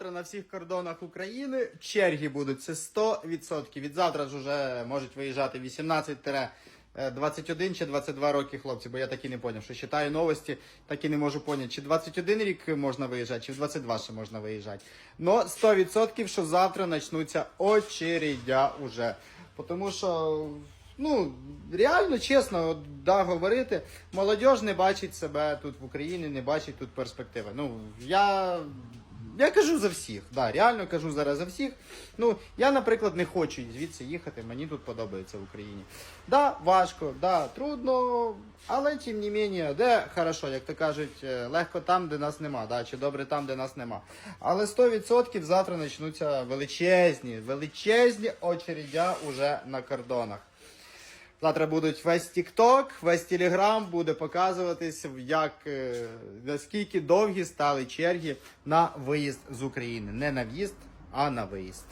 На всіх кордонах України черги будуть. Це 100%. Від завтра ж вже можуть виїжджати 18-21 чи 22 роки хлопці, бо я так і не поняв, що читаю новості, так і не можу поняти, чи 21 рік можна виїжджати, чи в 22 ще можна виїжджати. Но 100% що завтра почнуться очередя уже. Тому що, ну, реально, чесно, от, да, говорити, молодь не бачить себе тут в Україні, не бачить тут перспективи. Ну, я. Я кажу за всіх, да, реально кажу зараз за всіх. Ну, я, наприклад, не хочу звідси їхати, мені тут подобається в Україні. Да, важко, да, трудно, але тим не менше, де хорошо, як то кажуть, е, легко там, де нас нема, да, чи добре там, де нас нема. Але 100% завтра почнуться величезні, величезні очередя уже на кордонах. Завтра будуть весь TikTok, весь Telegram буде показуватись, як е, наскільки довгі стали черги на виїзд з України. Не на в'їзд, а на виїзд.